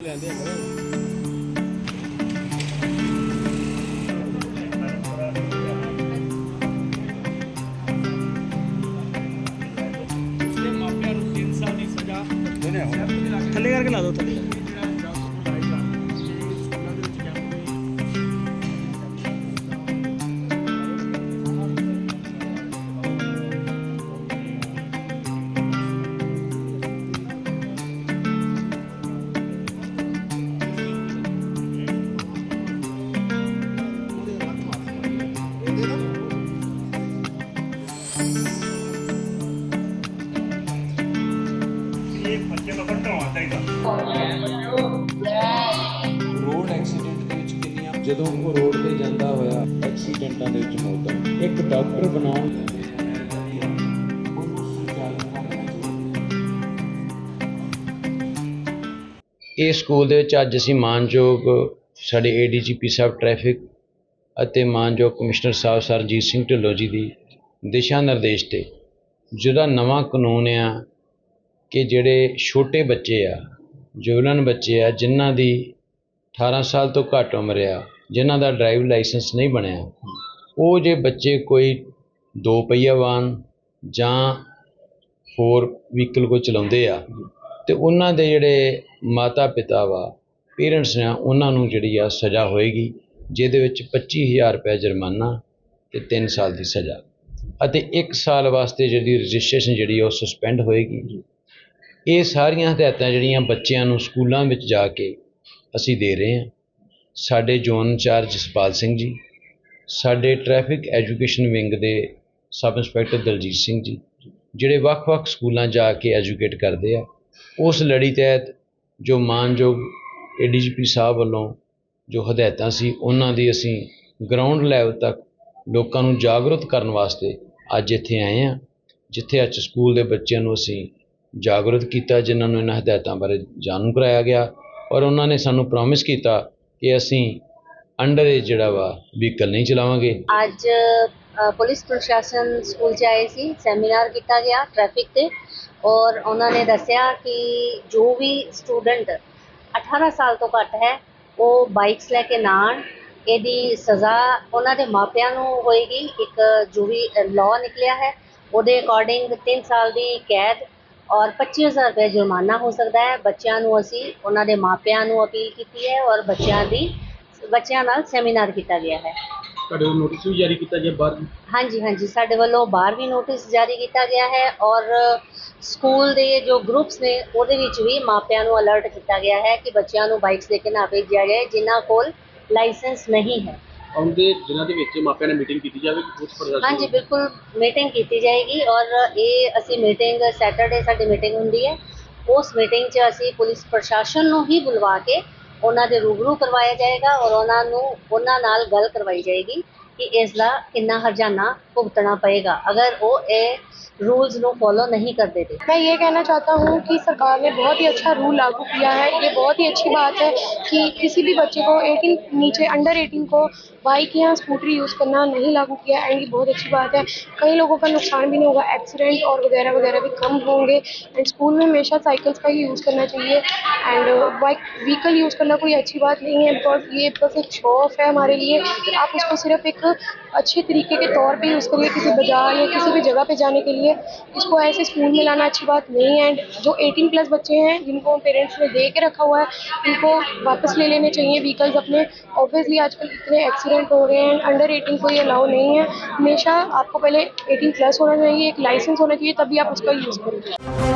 ਲੈਂਦੇ ਆ ਉਸਦੇ ਮਾਪਿਆਂ ਨੂੰ 3 ਸਾਲ ਥੱਲੇ ਕਰਕੇ ਲਾ ਦਿਓ ਰੋਡ ਐਕਸੀਡੈਂਟ ਦੇ ਵਿੱਚ ਕਿੰਨੀਆਂ ਜਦੋਂ ਉਹ ਰੋਡ ਤੇ ਜਾਂਦਾ ਹੋਇਆ ਐਕਸੀਡੈਂਟਾਂ ਦੇ ਵਿੱਚ ਮੌਤਾਂ ਇੱਕ ਡਾਕਟਰ ਬਣਾਉਣ ਇਹ ਸਕੂਲ ਦੇ ਵਿੱਚ ਅੱਜ ਅਸੀਂ ਮਾਨਯੋਗ ਸਾਡੇ ਏਡੀਜੀਪੀ ਸਾਹਿਬ ਟ੍ਰੈਫਿਕ ਅਤੇ ਮਾਨਯੋਗ ਕਮਿਸ਼ਨਰ ਸਾਹਿਬ ਸਰਜੀਤ ਸਿੰਘ ਢਿੱਲੋਂ ਜੀ ਦੀ ਦਿਸ਼ਾ ਨਿਰਦੇਸ਼ ਤੇ। ਜਿਹੜਾ ਨਵਾਂ ਕਾਨੂੰਨ ਆ ਕਿ ਜਿਹੜੇ ਛੋਟੇ ਬੱਚੇ ਆ ਜੁਵਲਨ ਬੱਚੇ ਆ, ਜਿਨ੍ਹਾਂ ਦੀ 18 ਸਾਲ ਤੋਂ ਘੱਟ ਉਮਰ ਆ, ਜਿਨ੍ਹਾਂ ਦਾ ਡਰਾਈਵ ਲਾਇਸੈਂਸ ਨਹੀਂ ਬਣਿਆ, ਉਹ ਜੇ ਬੱਚੇ ਕੋਈ ਦੋ ਪਹੀਆ ਵਾਹਨ ਜਾਂ ਹੋਰ ਵਹੀਕਲ ਕੋਈ ਚਲਾਉਂਦੇ ਆ, ਤੇ ਉਹਨਾਂ ਦੇ ਜਿਹੜੇ ਮਾਤਾ ਪਿਤਾ ਵਾ, ਪੇਰੈਂਟਸ ਨੇ, ਉਹਨਾਂ ਨੂੰ ਜਿਹੜੀ ਆ ਸਜ਼ਾ ਹੋਏਗੀ, ਜਿਹਦੇ ਵਿੱਚ 25000 ਰੁਪਏ ਜੁਰਮਾਨਾ ਤੇ 3 ਸਾਲ ਦੀ ਸਜ਼ਾ। ਅਤੇ 1 ਸਾਲ ਵਾਸਤੇ ਜਿਹੜੀ ਰਜਿਸਟ੍ਰੇਸ਼ਨ ਜਿਹੜੀ ਆ, ਉਹ ਸਸਪੈਂਡ ਹੋਏਗੀ। ਇਹ ਸਾਰੀਆਂ ਹਦਾਇਤਾਂ ਜਿਹੜੀਆਂ ਬੱਚਿਆਂ ਨੂੰ ਸਕੂਲਾਂ ਵਿੱਚ ਜਾ ਕੇ ਅਸੀਂ ਦੇ ਰਹੇ ਹਾਂ। ਸਾਡੇ ਜ਼ੋਨ ਇੰਚਾਰਜ ਜਸਪਾਲ ਸਿੰਘ ਜੀ, ਸਾਡੇ ਟ੍ਰੈਫਿਕ ਐਜੂਕੇਸ਼ਨ ਵਿੰਗ ਦੇ ਸਬ ਇੰਸਪੈਕਟਰ ਦਲਜੀਤ ਸਿੰਘ ਜੀ, ਜਿਹੜੇ ਵੱਖ-ਵੱਖ ਸਕੂਲਾਂ ਜਾ ਕੇ ਐਜੂਕੇਟ ਕਰਦੇ ਆ। ਉਸ ਲੜੀ ਤਹਿਤ ਜੋ ਮਾਨਯੋਗ ਏਡੀਜੀਪੀ ਸਾਹਿਬ ਵੱਲੋਂ ਜੋ ਹਦਾਇਤਾਂ ਸੀ, ਉਹਨਾਂ ਦੀ ਅਸੀਂ ਗਰਾਊਂਡ ਲੈਵਲ ਤੱਕ ਲੋਕਾਂ ਨੂੰ ਜਾਗਰੂਕ ਕਰਨ ਵਾਸਤੇ ਅੱਜ ਇੱਥੇ ਆਏ ਹਾਂ, ਜਿੱਥੇ ਅੱਜ ਸਕੂਲ ਦੇ ਬੱਚਿਆਂ ਨੂੰ ਅਸੀਂ ਜਾਗਰੂਕ ਕੀਤਾ, ਜਿਨ੍ਹਾਂ ਨੂੰ ਇਹਨਾਂ ਹਦਾਇਤਾਂ ਬਾਰੇ ਜਾਣੂ ਕਰਾਇਆ ਗਿਆ ਔਰ ਉਹਨਾਂ ਨੇ ਸਾਨੂੰ ਪ੍ਰੋਮਿਸ ਕੀਤਾ ਕਿ ਅਸੀਂ ਅੰਡਰ ਏਜ ਜਿਹੜਾ ਵਾ ਵਹੀਕਲ ਨਹੀਂ ਚਲਾਵਾਂਗੇ। ਅੱਜ ਪੁਲਿਸ ਪ੍ਰਸ਼ਾਸਨ ਸਕੂਲ 'ਚ ਆਏ ਸੀ ਸੈਮੀਨਾਰ ਕੀਤਾ ਗਿਆ ਟ੍ਰੈਫਿਕ ਤੇ ਔਰ ਉਹਨਾਂ ਨੇ ਦੱਸਿਆ ਕਿ ਜੋ ਵੀ ਸਟੂਡੈਂਟ 18 ਸਾਲ ਤੋਂ ਘੱਟ ਹੈ, ਉਹ ਬਾਈਕਸ ਲੈ ਕੇ ਨਾ ਆਉਣ। ਇਹਦੀ ਸਜ਼ਾ ਉਹਨਾਂ ਦੇ ਮਾਪਿਆਂ ਨੂੰ ਹੋਏਗੀ। ਇੱਕ ਜੋ ਵੀ ਲਾਅ ਨਿਕਲਿਆ ਹੈ, ਉਹਦੇ ਅਕੋਰਡਿੰਗ 3 ਸਾਲ ਦੀ ਕੈਦ ਔਰ 25000 ਰੁਪਏ ਜੁਰਮਾਨਾ ਹੋ ਸਕਦਾ ਹੈ। ਬੱਚਿਆਂ ਨੂੰ ਅਸੀਂ ਉਹਨਾਂ ਦੇ ਮਾਪਿਆਂ ਨੂੰ ਅਪੀਲ ਕੀਤੀ ਹੈ ਔਰ ਬੱਚਿਆਂ ਦੀ ਬੱਚਿਆਂ ਨਾਲ ਸੈਮੀਨਾਰ ਕੀਤਾ ਗਿਆ ਹੈ। ਤੁਹਾਡੇ ਕੋਲ ਨੋਟਿਸ ਵੀ ਜਾਰੀ ਕੀਤਾ ਜੇ ਬਾਹਰ ਹਾਂਜੀ ਹਾਂਜੀ। ਸਾਡੇ ਵੱਲੋਂ ਬਾਹਰ ਵੀ ਨੋਟਿਸ ਜਾਰੀ ਕੀਤਾ ਗਿਆ ਹੈ ਔਰ ਸਕੂਲ ਦੇ ਜੋ ਗਰੁੱਪਸ ਨੇ ਉਹਦੇ ਵਿੱਚ ਵੀ ਮਾਪਿਆਂ ਨੂੰ ਅਲਰਟ ਕੀਤਾ ਗਿਆ ਹੈ ਕਿ ਬੱਚਿਆਂ ਨੂੰ ਬਾਈਕਸ ਲੈ ਕੇ ਨਾ ਭੇਜਿਆ ਜਾਏ ਜਿਨ੍ਹਾਂ ਕੋਲ ਲਾਇਸੈਂਸ ਨਹੀਂ ਹੈ। ਆਉਂਦੇ ਦਿਨਾਂ ਦੇ ਵਿੱਚ ਮਾਪਿਆਂ ਨਾਲ ਮੀਟਿੰਗ ਕੀਤੀ ਜਾਵੇਗੀ ਪੁਲਿਸ ਪ੍ਰਸ਼ਾਸਨ ਹਾਂਜੀ ਬਿਲਕੁਲ ਮੀਟਿੰਗ ਕੀਤੀ ਜਾਏਗੀ ਔਰ ਇਹ ਅਸੀਂ ਮੀਟਿੰਗ ਸੈਟਰਡੇ ਸਾਡੀ ਮੀਟਿੰਗ ਹੁੰਦੀ ਹੈ ਉਸ ਮੀਟਿੰਗ 'ਚ ਅਸੀਂ ਪੁਲਿਸ ਪ੍ਰਸ਼ਾਸਨ ਨੂੰ ਹੀ ਬੁਲਵਾ ਕੇ ਉਹਨਾਂ ਦੇ ਰੂਬਰੂ ਕਰਵਾਇਆ ਜਾਏਗਾ ਔਰ ਉਹਨਾਂ ਨੂੰ ਉਹਨਾਂ ਨਾਲ ਗੱਲ ਕਰਵਾਈ ਜਾਏਗੀ ਕਿ ਇਸ ਦਾ ਕਿੰਨਾ ਹਰਜਾਨਾ ਭੁਗਤਣਾ ਪਏਗਾ ਅਗਰ ਉਹ ਇਹ रूल्स ਨੂੰ फॉलो नहीं करते थे मैं ये कहना चाहता हूँ कि सरकार ने बहुत ही अच्छा रूल लागू किया है ये बहुत ही अच्छी बात है कि किसी भी बच्चे को 18 नीचे अंडर 18 को बाइक या स्कूटरी यूज़ करना नहीं लागू किया एंड ये बहुत अच्छी बात है। कई लोगों का नुकसान भी नहीं होगा, एक्सीडेंट और वगैरह वगैरह भी कम होंगे। एंड स्कूल में हमेशा साइकिल्स का ही यूज़ करना चाहिए। एंड बाइक व्हीकल यूज़ करना कोई अच्छी बात नहीं है बिकॉज़ ये बस एक शौफ है हमारे लिए। आप उसको सिर्फ़ एक अच्छे तरीके के तौर पर यूज़ करिए, किसी बाज़ार या किसी भी जगह पर जाने के लिए। इसको ऐसे स्कूल में लाना अच्छी बात नहीं है। एंड जो 18 प्लस बच्चे हैं, जिनको पेरेंट्स ने दे के रखा हुआ है इनको वापस ले लेने चाहिए व्हीकल्स अपने। ऑब्वियसली आजकल इतने एक्सीडेंट हो रहे हैं अंडर 18 को ये अलाउ नहीं है हमेशा आपको पहले 18 प्लस होना चाहिए एक लाइसेंस होना चाहिए तभी आप उसका यूज़ करें